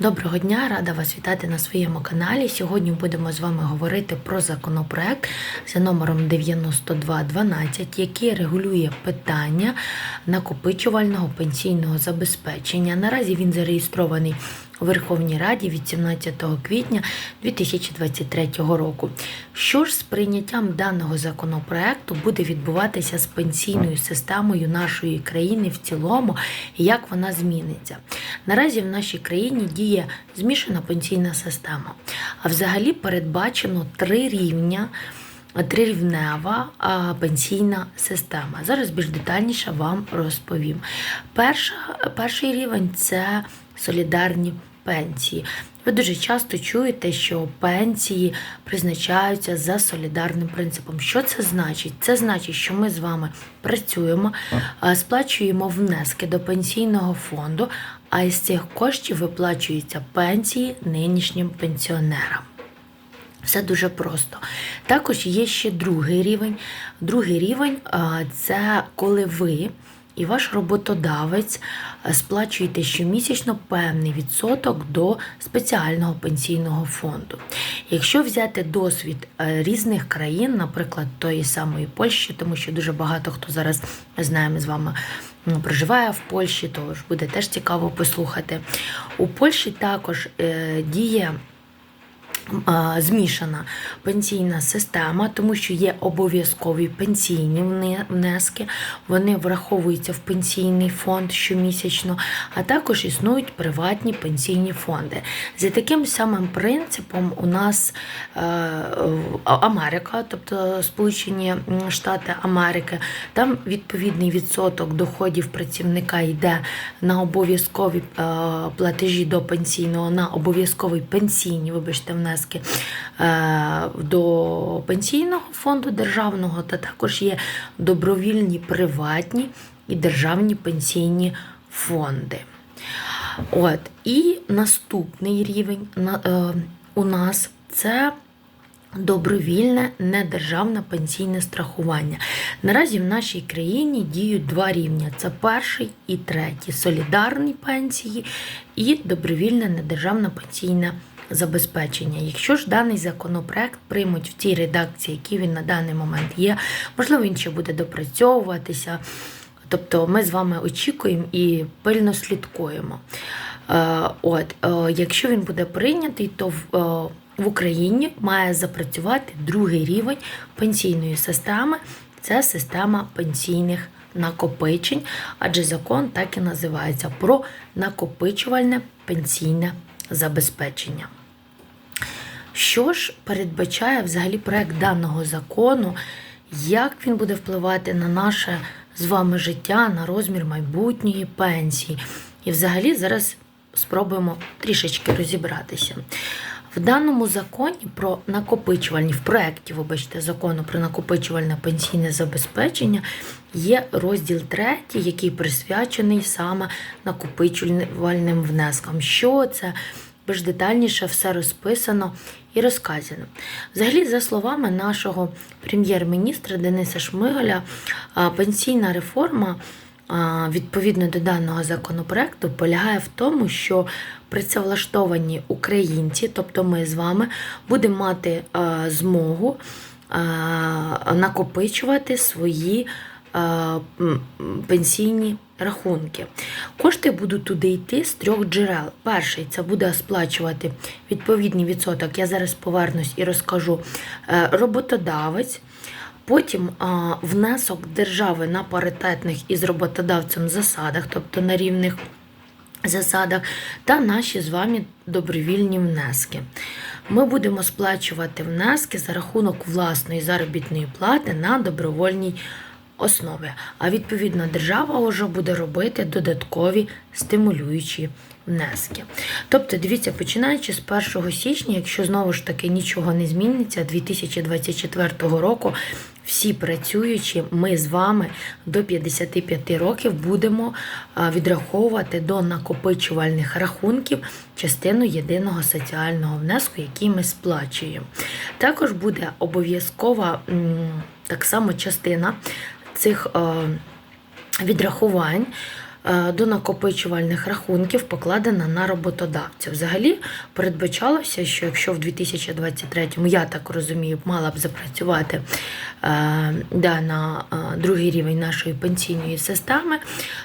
Доброго дня, рада вас вітати на своєму каналі. Сьогодні будемо з вами говорити про законопроект за номером 9212, який регулює питання накопичувального пенсійного забезпечення. Наразі він зареєстрований у Верховній Раді від 17 квітня 2023 року. Що ж з прийняттям даного законопроекту буде відбуватися з пенсійною системою нашої країни в цілому, і як вона зміниться? Наразі в нашій країні діє змішана пенсійна система, а взагалі передбачено три рівня. Трирівнева пенсійна система. Зараз більш детальніше вам розповім. Перша, перший рівень це солідарні пенсії. Ви дуже часто чуєте, що пенсії призначаються за солідарним принципом. Що це значить? Це значить, що ми з вами працюємо, сплачуємо внески до пенсійного фонду, а із цих коштів виплачуються пенсії нинішнім пенсіонерам. Все дуже просто. Також є ще другий рівень. Другий рівень це коли ви і ваш роботодавець сплачуєте щомісячно певний відсоток до спеціального пенсійного фонду. Якщо взяти досвід різних країн, наприклад, тої самої Польщі, тому що дуже багато хто зараз ми з вами. ну, Проживає в Польщі, тож буде теж цікаво послухати. У Польщі також е, діє змішана пенсійна система, тому що є обов'язкові пенсійні внески, вони враховуються в пенсійний фонд щомісячно, а також існують приватні пенсійні фонди. За таким самим принципом у нас е, Америка, тобто Сполучені Штати Америки, там відповідний відсоток доходів працівника йде на обов'язкові е, платежі до пенсійного, на обов'язковий пенсійні, вибачте, внески е, до пенсійного фонду державного, та також є добровільні приватні і державні пенсійні фонди. От, і наступний рівень е, у нас це добровільне недержавне пенсійне страхування. Наразі в нашій країні діють два рівня: це перший і третій солідарні пенсії і добровільне недержавне пенсійне забезпечення. Якщо ж даний законопроект приймуть в тій редакції, які він на даний момент є, можливо, він ще буде допрацьовуватися. Тобто ми з вами очікуємо і пильно слідкуємо. Е, От, е, якщо він буде прийнятий, то е, в Україні має запрацювати другий рівень пенсійної системи це система пенсійних накопичень, адже закон так і називається про накопичувальне пенсійне забезпечення. Що ж передбачає взагалі проект даного закону, як він буде впливати на наше з вами життя, на розмір майбутньої пенсії? І взагалі зараз спробуємо трішечки розібратися. В даному законі про накопичувальні, в проєкті, вибачте, закону про накопичувальне пенсійне забезпечення є розділ третій, який присвячений саме накопичувальним внескам. Що це? Більш детальніше все розписано і розказано. Взагалі, за словами нашого прем'єр-міністра Дениса Шмигаля, пенсійна реформа. Відповідно до даного законопроекту, полягає в тому, що працевлаштовані українці, тобто ми з вами, будемо мати змогу накопичувати свої пенсійні рахунки. Кошти будуть туди йти з трьох джерел. Перший це буде сплачувати відповідний відсоток. Я зараз повернусь і розкажу е, роботодавець. Потім а, внесок держави на паритетних із роботодавцем засадах, тобто на рівних засадах, та наші з вами добровільні внески. Ми будемо сплачувати внески за рахунок власної заробітної плати на добровольній основі. А відповідно держава вже буде робити додаткові стимулюючі внески. Тобто, дивіться, починаючи з 1 січня, якщо знову ж таки нічого не зміниться, 2024 року всі працюючі, ми з вами до 55 років будемо відраховувати до накопичувальних рахунків частину єдиного соціального внеску, який ми сплачуємо. Також буде обов'язкова так само частина цих е, відрахувань. Е, до накопичувальних рахунків покладена на роботодавця. Взагалі передбачалося, що якщо в 2023-му, я так розумію, мала б запрацювати е, да, на е, другий рівень нашої пенсійної системи,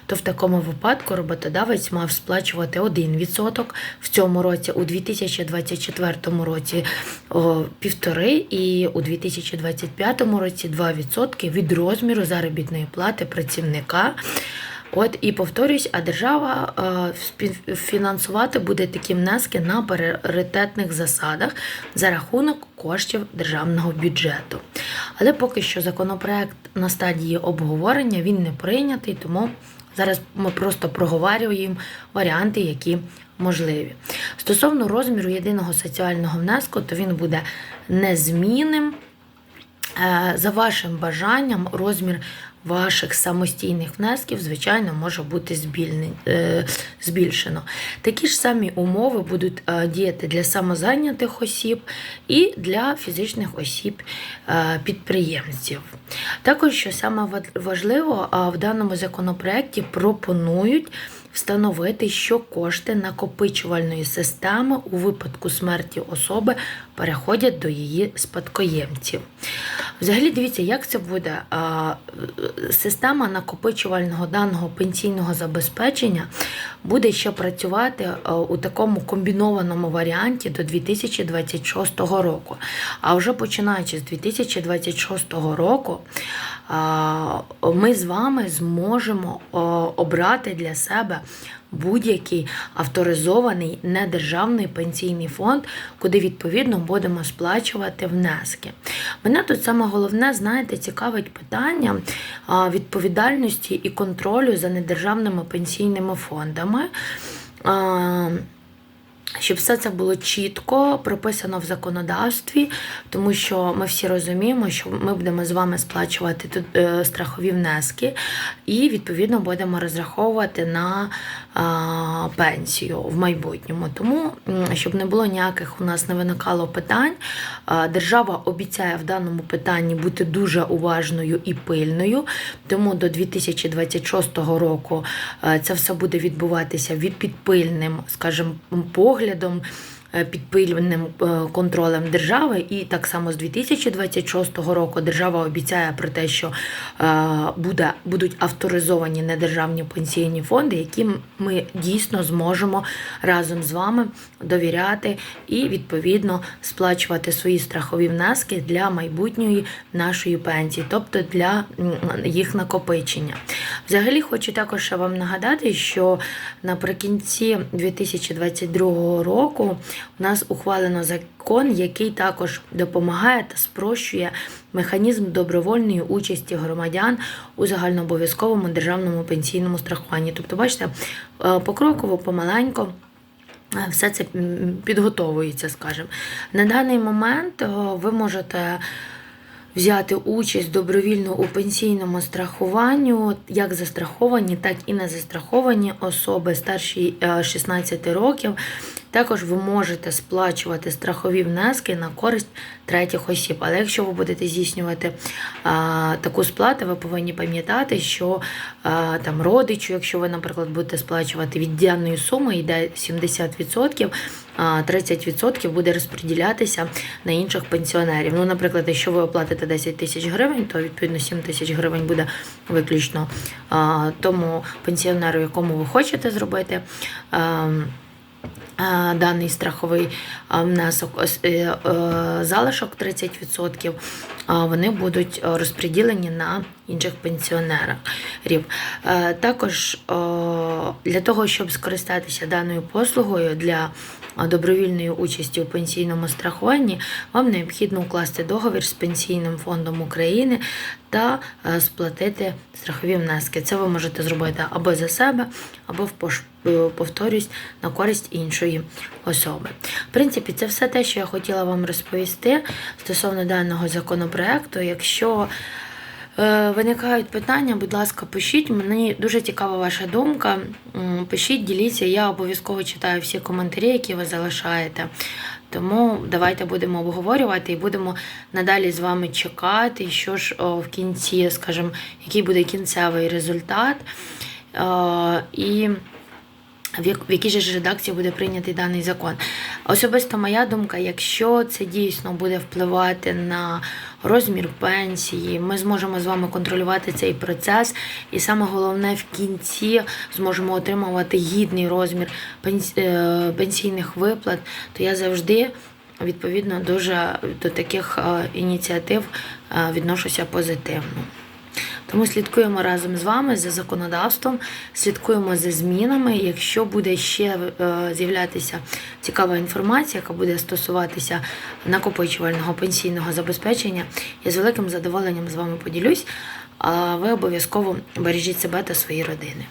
то в такому випадку роботодавець мав сплачувати 1% в цьому році, у 2024 році о, півтори і у 2025 році 2% від розміру заробітної плати працівника. От і повторюсь, а держава е, фінансувати буде такі внески на паритетних засадах за рахунок коштів державного бюджету. Але поки що законопроект на стадії обговорення він не прийнятий, тому зараз ми просто проговорюємо варіанти, які можливі. Стосовно розміру єдиного соціального внеску, то він буде незмінним. Е, За вашим бажанням, розмір ваших самостійних внесків, звичайно, може бути е, збільшено. Такі ж самі умови будуть е, діяти для самозайнятих осіб і для фізичних осіб е. Також, що саме важливо, в даному законопроекті пропонують встановити, що кошти накопичувальної системи у випадку смерті особи переходять до її спадкоємців. Взагалі, дивіться, як це буде. Система накопичувального даного пенсійного забезпечення буде ще працювати у такому комбінованому варіанті до 2026 року. А вже починаючи з 2026 року, ми з вами зможемо обрати для себе будь-який авторизований недержавний пенсійний фонд, куди відповідно будемо сплачувати внески. Мене тут саме головне, знаєте, цікавить питання відповідальності і контролю за недержавними пенсійними фондами. Щоб все це було чітко прописано в законодавстві, тому що ми всі розуміємо, що ми будемо з вами сплачувати тут е, страхові внески, і відповідно будемо розраховувати на пенсію в майбутньому. Тому, щоб не було ніяких у нас не виникало питань, держава обіцяє в даному питанні бути дуже уважною і пильною. Тому до 2026 року е, це все буде відбуватися від підпильним, скажімо, поглядом. Е, Під пильним е, контролем держави, і так само з 2026 року держава обіцяє про те, що е, буде, будуть авторизовані недержавні пенсійні фонди, які ми дійсно зможемо разом з вами довіряти і відповідно сплачувати свої страхові внески для майбутньої нашої пенсії, тобто для їх накопичення. Взагалі, хочу також вам нагадати, що наприкінці 2022 року у нас ухвалено закон, який також допомагає та спрощує механізм добровольної участі громадян у загальнообов'язковому державному пенсійному страхуванні. Тобто, бачите, е, покроково, помаленько. е, Все це підготовується, скажімо. На даний момент е, ви можете взяти участь добровільно у пенсійному страхуванню, як застраховані, так і не застраховані особи старші е, 16 років. Також ви можете сплачувати страхові внески на користь третіх осіб. Але якщо ви будете здійснювати а, таку сплату, ви повинні пам'ятати, що а, там родичу, якщо ви, наприклад, будете сплачувати від суми, йде 70%, а 30% буде розподілятися на інших пенсіонерів. Ну, наприклад, якщо ви оплатите 10 тисяч гривень, то відповідно 7 тисяч гривень буде виключно а, тому пенсіонеру, якому ви хочете зробити. А, а, Даний страховий внесок е, е, залишок 30%, а, вони будуть е, розподілені на інших пенсіонерів. Також для того, щоб скористатися даною послугою для добровільної участі у пенсійному страхуванні, вам необхідно укласти договір з Пенсійним фондом України та е, сплатити страхові внески. Це ви можете зробити або за себе, або в е, повторюсь на користь іншої особи. В принципі, це все те, що я хотіла вам розповісти стосовно даного законопроекту. Якщо виникають питання, будь ласка, пишіть. Мені дуже цікава ваша думка. Пишіть, діліться. Я обов'язково читаю всі коментарі, які ви залишаєте. Тому давайте будемо обговорювати і будемо надалі з вами чекати, що ж в кінці, скажімо, який буде кінцевий результат. е, і в як- в якій же редакції буде прийнятий даний закон. Особисто моя думка, якщо це дійсно буде впливати на розмір пенсії, ми зможемо з вами контролювати цей процес, і саме головне в кінці зможемо отримувати гідний розмір е, пенсійних виплат, то я завжди. Відповідно, дуже до таких е, ініціатив е, відношуся позитивно. Тому слідкуємо разом з вами за законодавством, слідкуємо за змінами. Якщо буде ще е, з'являтися цікава інформація, яка буде стосуватися накопичувального пенсійного забезпечення, я з великим задоволенням з вами поділюсь. А ви обов'язково бережіть себе та свої родини.